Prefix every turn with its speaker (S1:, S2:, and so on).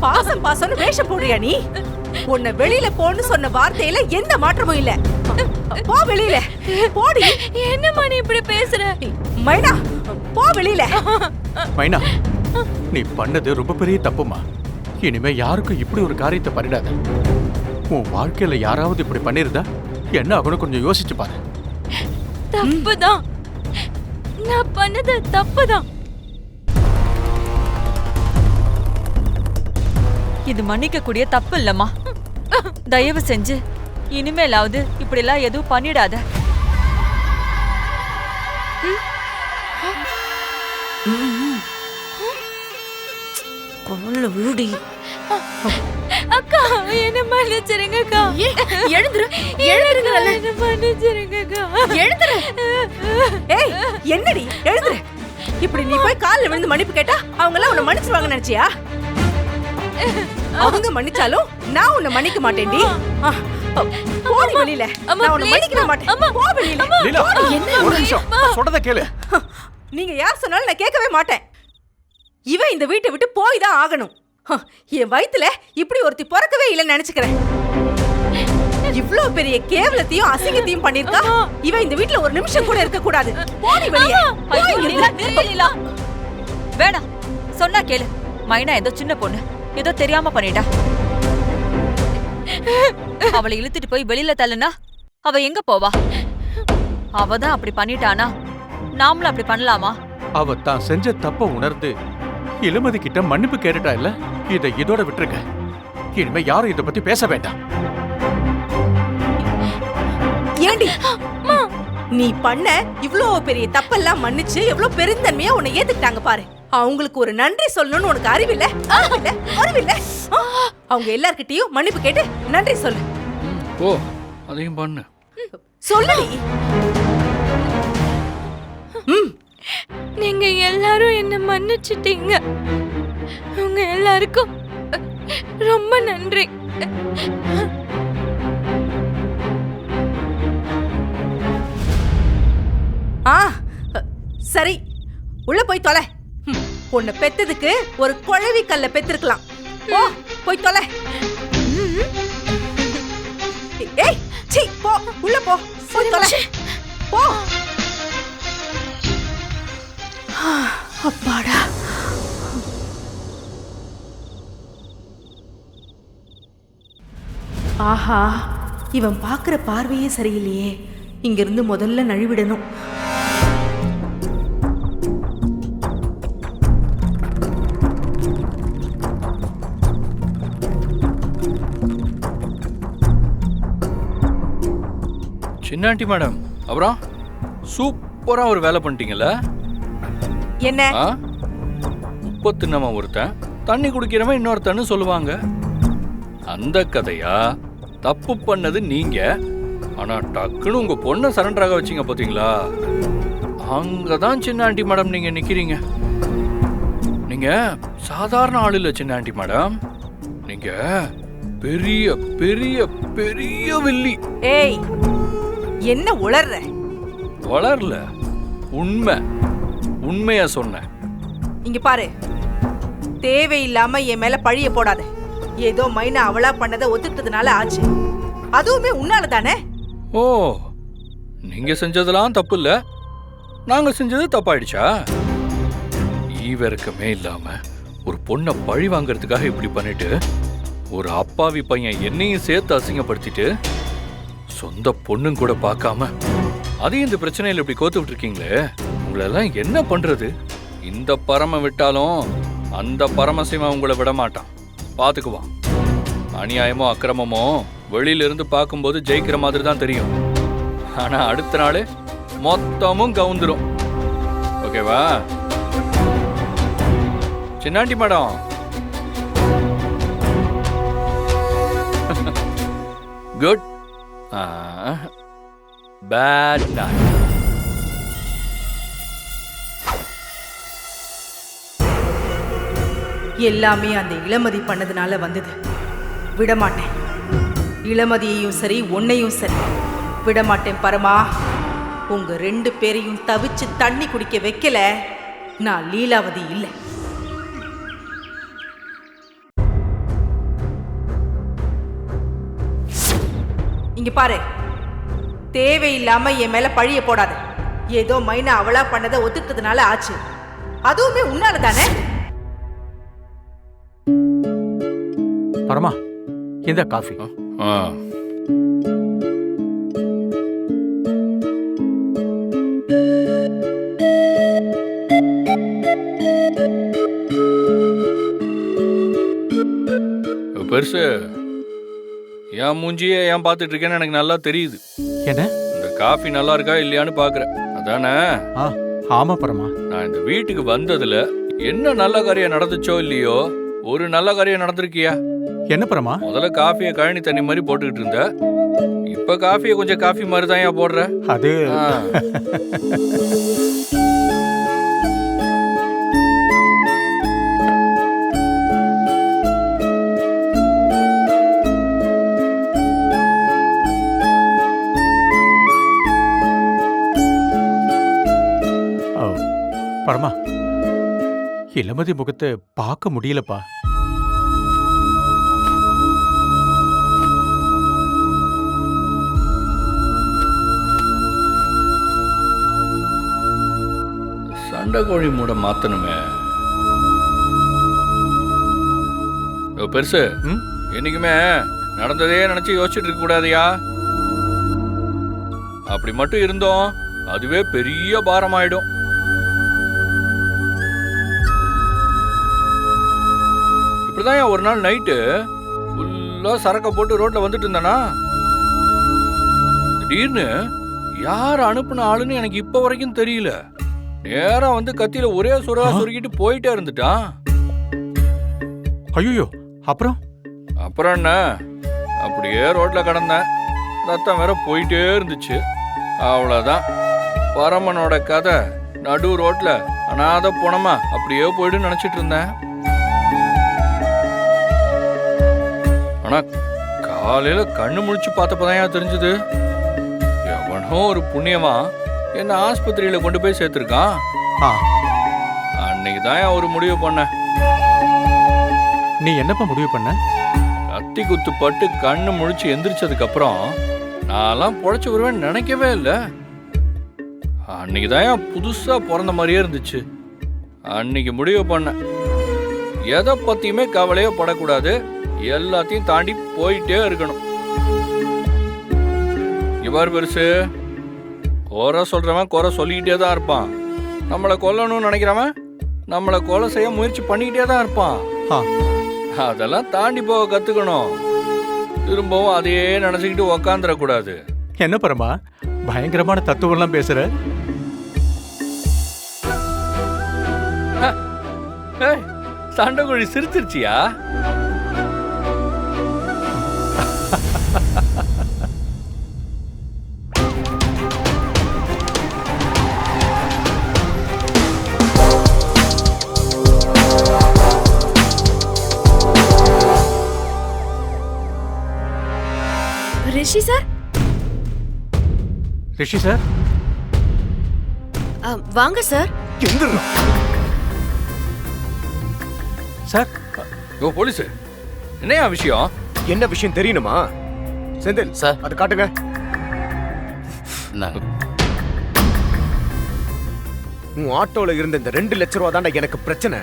S1: பாசம் பாசம்னு வேஷம் போடுறியா நீ? உன்னை வெளியில போன்னு சொன்ன வார்த்தையில எந்த மாற்றமும் இல்ல. போ வெளியில. போடி.
S2: என்னம்மா நீ இப்படி பேசுற?
S1: மைனா போ வெளியில.
S3: மைனா நீ பண்ணது ரொம்ப பெரிய தப்புமா இனிமே யாருக்கும் இப்படி ஒரு காரியத்தை பண்ணிடாத. உன் வாழ்க்கையில யாராவது இப்படி பண்ணிருந்தா என்ன ஆகணும் கொஞ்சம் யோசிச்சு பாரு.
S2: தப்புதான். நான் பண்ணது தப்புதான்.
S4: இது மன்னிக்க கூடிய தப்பு இல்லம்மா தயவு செஞ்சு இனிமேலாவது இப்படிலாம் எதுவும் பண்ணிடாத.
S1: கொல்ல விழுடி.
S2: அக்கா என்ன மன்னிச்சிருங்க அக்கா
S1: எழுந்துரு
S2: என்ன மன்னிச்சிருங்க அக்கா
S1: எழுந்துரு. ஏய் என்னடி எழுந்துரு. இப்படி நீ போய் கால்ல விழுந்து மன்னிப்பு கேட்டா அவங்க எல்லாம் உன்னை மன்னிச்சிருவாங்க நினைச்சியா? அவங்க மன்னிச்சாலும் நான் உன்னை மன்னிக்க மாட்டேன்டி. போடி வெளியில. நான் உன்னை மன்னிக்க
S2: அம்மா.
S1: மாட்டேன். போ வெளியில.
S3: லீலா ஒரு நிமிஷம். சொல்றத கேளு.
S1: நீங்க யார் சொன்னாலும் நான் கேட்கவே மாட்டேன். இவன் இந்த வீட்டை விட்டு போய் தான் ஆகணும். என் வயித்துல இப்படி ஒருத்தி பிறக்கவே இல்லைன்னு நினைச்சுக்கிறேன். இவ்ளோ பெரிய கேவலத்தையும் அசிங்கத்தையும் பண்ணிருக்கா இவன் இந்த வீட்ல ஒரு நிமிஷம் கூட இருக்க கூடாது போடி வெளியே.
S4: வேணாம். சொன்னா கேளு. மைனா ஏதோ சின்ன பொண்ணு. ஏதோ தெரியாம பண்ணிட்டா. அவளை இழுத்துட்டு போய் வெளியில தள்ளுனா அவ எங்க போவா? அவ தான் அப்படி பண்ணிட்டானா? நாமளும் அப்படி பண்ணலாமா?
S3: அவ தான் செஞ்ச தப்ப உணர்ந்து இளமதி கிட்ட மன்னிப்பு கேட்டுட்டா இல்ல? இதை இதோட விட்டுருங்க. இனிமே யாரும் இத பத்தி பேச வேண்டாம்.
S1: ஏண்டி? நீ பண்ண இவ்ளோ பெரிய தப்பெல்லாம் மன்னிச்சு எவ்வளவு பெருந்தன்மையா உன்னை ஏத்துக்கிட்டாங்க பாரு. அவங்களுக்கு ஒரு நன்றி சொல்லணும்னு உனக்கு அறிவில்ல? அறிவில்ல. அறிவில்ல அவங்க எல்லார்கிட்டயும் மன்னிப்பு கேட்டு நன்றி சொல்லு.
S5: ஓ அதையும் பண்ணு.
S1: சொல்லுடி ம்.
S2: நீங்க எல்லாரும் என்ன மன்னிச்சிட்டீங்க. உங்க எல்லாருக்கும் ரொம்ப நன்றி.
S1: ஆ சரி உள்ள போய் தொலை. உன்னை பெத்ததுக்கு ஒரு குழவி கல்ல பெத்திருக்கலாம். போ போய் தொலை. ஏய் சீ போ உள்ள போ. போய் தொலை. போ. அப்பாடா. ஆஹா இவன் பார்க்குற பார்வையே சரியில்லையே. இங்கிருந்து முதல்ல நழுவிடணும்.
S5: சின்னாண்டி மேடம். அப்புறம் சூப்பரா ஒரு வேலை பண்ணிட்டீங்கல்ல?
S1: என்ன?
S5: தின்னவன் ஒருத்தன் தண்ணி குடிக்கிறவன் இன்னொருத்தன்னு சொல்லுவாங்க. அந்த கதையா? தப்பு பண்ணது நீங்க. ஆனா டக்குன்னு உங்க பொண்ணை சரண்டராக வச்சீங்க பாத்தீங்களா? அங்கதான் சின்ன ஆண்டி மேடம் நீங்க நிக்கிறீங்க. நீங்க சாதாரண ஆள் இல்ல சின்ன ஆண்டி மேடம். நீங்க பெரிய பெரிய பெரிய வில்லி
S1: ஏய் என்ன உளர்ற?
S5: வளரல உண்மை. உண்மையா சொன்னேன்
S1: இங்க பாரு. தேவையில்லாம என் மேல பழிய போடாத. ஏதோ மைனா அவளா பண்ணதை ஒத்துக்கிட்டதுனால ஆச்சு. அதுவுமே உன்னால தானே?
S5: ஓ நீங்க செஞ்சதெல்லாம் தப்பு இல்ல நாங்க செஞ்சது தப்பாயிடுச்சா? ஈவரக்கமே இல்லாம ஒரு பொண்ணை பழி வாங்குறதுக்காக இப்படி பண்ணிட்டு ஒரு அப்பாவி பையன் என்னையும் சேர்த்து அசிங்கப்படுத்திட்டு சொந்த பொண்ணும் கூட பார்க்காம அதையும் இந்த பிரச்சனையில இப்படி கோத்து விட்டுருக்கீங்களே? உங்களெல்லாம் என்ன பண்றது? இந்த பரம விட்டாலும் அந்த பரமசிவன் உங்களை விட மாட்டான். பாத்துக்குவான் அநியாயமோ அக்கிரமமோ வெளியில இருந்து பார்க்கும்போது ஜெயிக்கிற மாதிரி தான் தெரியும். ஆனா அடுத்த நாள் மொத்தமும் கவுந்துரும். ஓகேவா? Chinnandi madam. Good Uh, bad not
S1: எல்லாமே அந்த இளமதி பண்ணதுனால வந்தது. விடமாட்டேன். இளமதியையும் சரி உன்னையும் சரி. விடமாட்டேன் பரமா. உங்க ரெண்டு பேரையும் தவிச்சு தண்ணி குடிக்க வைக்கல. நான் லீலாவதி இல்லை. இங்க பாரு. தேவையில்லாம என் மேல பழிய போடாத. ஏதோ மைனா அவளா பண்ணதை ஒத்துக்கிட்டதுனால ஆச்சு. அதுவுமே உன்னால தானே?
S3: பரமா இந்த காஃபி.
S5: ஆ பெருசு என் மூஞ்சியே ஏன் பார்த்துட்டு இருக்கேன்னு எனக்கு நல்லா தெரியுது.
S3: என்ன?
S5: இந்த காஃபி நல்லா இருக்கா இல்லையான்னு பாக்குறேன் அதானே?
S3: ஆ ஆமா பரமா.
S5: நான் இந்த வீட்டுக்கு வந்ததுல என்ன நல்ல காரியம் நடந்துச்சோ இல்லையோ ஒரு நல்ல காரியம் நடந்திருக்கியா?
S3: என்ன பரமா?
S5: முதல்ல காஃபியை கழனி தண்ணி மாதிரி போட்டுக்கிட்டு இருந்த. இப்ப காஃபியை கொஞ்சம் காஃபி மாதிரி தான் ஏன் போடுற?
S3: அது
S5: ஆ.
S3: இளமதி முகத்தை பார்க்க முடியலப்பா.
S5: சண்டை கோழி மூட மாத்தணுமே. பெருசு
S3: ம்?
S5: என்னைக்குமே நடந்ததே நினைச்சு யோசிச்சுட்டு இருக்க கூடாதியா? அப்படி மட்டும் இருந்தோம் அதுவே பெரிய பாரமாயிடும். இப்படிதான் ஏன் ஒரு நாள் நைட்டு ஃபுல்லா சரக்க போட்டு ரோட்ல வந்துட்டு இருந்தானா? திடீர்னு யார் அனுப்புன ஆளுன்னு எனக்கு இப்ப வரைக்கும் தெரியல. நேரா வந்து கத்தியில ஒரே
S3: ஆ?
S5: சுருக்கிட்டு போயிட்டே இருந்துட்டான்
S3: ஐயோ அப்புறம்?
S5: அப்புறம் என்ன? அப்படியே ரோட்ல கடந்தேன். ரத்தம் வேற போயிட்டே இருந்துச்சு. அவ்வளோதான் பரமனோட கதை. நடு ரோட்ல அனாத போனமா அப்படியே போயிடுன்னு நினைச்சிட்டு இருந்தேன். ஆனா காலையில கண்ணு முழிச்சு பார்த்தப்பதான் தெரிஞ்சது? எவனோ ஒரு புண்ணியமா என்ன ஆஸ்பத்திரியில கொண்டு போய் சேர்த்திருக்கான். அன்னைக்கு தான் ஒரு முடிவு பண்ணேன்
S3: நீ என்னப்பா முடிவு பண்ண?
S5: கத்தி குத்து பட்டு கண்ணு முழிச்சு எந்திரிச்சதுக்கு அப்புறம் நான்லாம் பொழைச்சு வருவேன்னு நினைக்கவே இல்லை. அன்னைக்கு தான் புதுசா பிறந்த மாதிரியே இருந்துச்சு. அன்னைக்கு முடிவு பண்ணேன் எதை பத்தியுமே கவலையே படக்கூடாது. எல்லாத்தையும் தாண்டி போயிட்டே இருக்கணும். இவ்வாறு பெருசு. குறை சொல்றவன் குறை சொல்லிக்கிட்டே தான் இருப்பான். நம்மளை கொல்லணும்னு நினைக்கிறவன் நம்மளை கொலை செய்ய முயற்சி பண்ணிக்கிட்டே தான் இருப்பான். அதெல்லாம் தாண்டி போக கத்துக்கணும். திரும்பவும் அதையே நினைச்சுக்கிட்டு உக்காந்துடக்கூடாது
S3: என்ன பரமா பயங்கரமான தத்துவம்லாம் பேசுற.
S5: ஏய், சண்டைக்கோழி சிரிச்சிருச்சியா?
S2: ரிஷி சார்?
S3: ரிஷி சார்?
S2: வாங்க சார்.
S3: சார்?
S5: ஓ போலீஸ். என்னையா விஷயம்?
S6: என்ன விஷயம் தெரியணுமா? செந்தில்
S7: சார்.
S6: அது காட்டுங்க.
S7: நான்
S6: உன் ஆட்டோல இருந்த இந்த ரெண்டு லட்ச ரூபா தாண்டா எனக்கு பிரச்சனை.